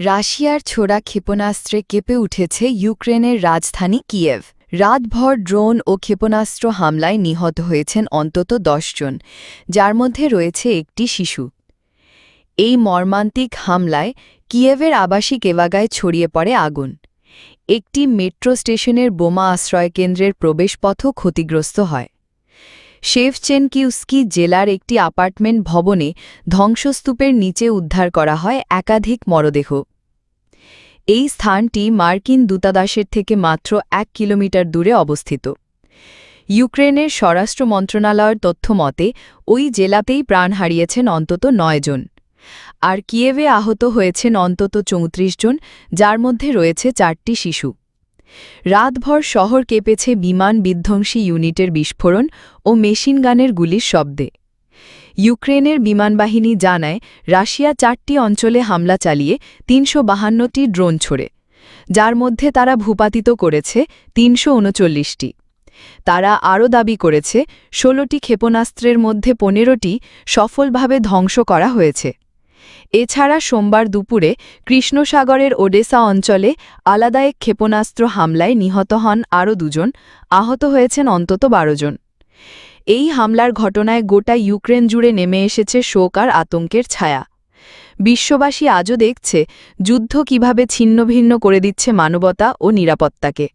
রাশিয়ার ছোড়া ক্ষেপণাস্ত্রে কেঁপে উঠেছে ইউক্রেনের রাজধানী কিয়েভ। রাতভর ড্রোন ও ক্ষেপণাস্ত্র হামলায় নিহত হয়েছেন অন্তত জন, যার মধ্যে রয়েছে একটি শিশু। এই মর্মান্তিক হামলায় কিয়েভের আবাসিক এলাকায় ছড়িয়ে পড়ে আগুন। একটি মেট্রো স্টেশনের বোমা আশ্রয়কেন্দ্রের প্রবেশপথও ক্ষতিগ্রস্ত হয়। শেভচেনকিউস্কি জেলার একটি অ্যাপার্টমেন্ট ভবনে ধ্বংসস্তূপের নিচে উদ্ধার করা হয় একাধিক মরদেহ। এই স্থানটি মার্কিন দূতাবাসের থেকে মাত্র এক কিলোমিটার দূরে অবস্থিত। ইউক্রেনের স্বরাষ্ট্র মন্ত্রণালয়ের তথ্য মতে, ওই জেলাতেই প্রাণ হারিয়েছেন অন্তত নয় জন। আর কিয়েভে আহত হয়েছেন অন্তত চৌত্রিশ জন, যার মধ্যে রয়েছে চারটি শিশু। রাতভর শহর কেঁপেছে বিমান বিধ্বংসী ইউনিটের বিস্ফোরণ ও মেশিনগানের গুলির শব্দে। ইউক্রেনের বিমানবাহিনী জানায়, রাশিয়া চারটি অঞ্চলে হামলা চালিয়ে তিনশো বাহান্নটি ড্রোন ছোড়ে, যার মধ্যে তারা ভূপাতিত করেছে তিনশো উনচল্লিশটি। তারা আরও দাবি করেছে, ষোলোটি ক্ষেপণাস্ত্রের মধ্যে পনেরোটি সফলভাবে ধ্বংস করা হয়েছে। এছাড়া সোমবার দুপুরে কৃষ্ণসাগরের ওডেসা অঞ্চলে আলাদা এক ক্ষেপণাস্ত্র হামলায় নিহত হন আরও দুজন, আহত হয়েছেন অন্তত বারো জন। এই হামলার ঘটনায় গোটা ইউক্রেন জুড়ে নেমে এসেছে শোক আর আতঙ্কের ছায়া। বিশ্ববাসী আজও দেখছে যুদ্ধ কীভাবে ছিন্নভিন্ন করে দিচ্ছে মানবতা ও নিরাপত্তাকে।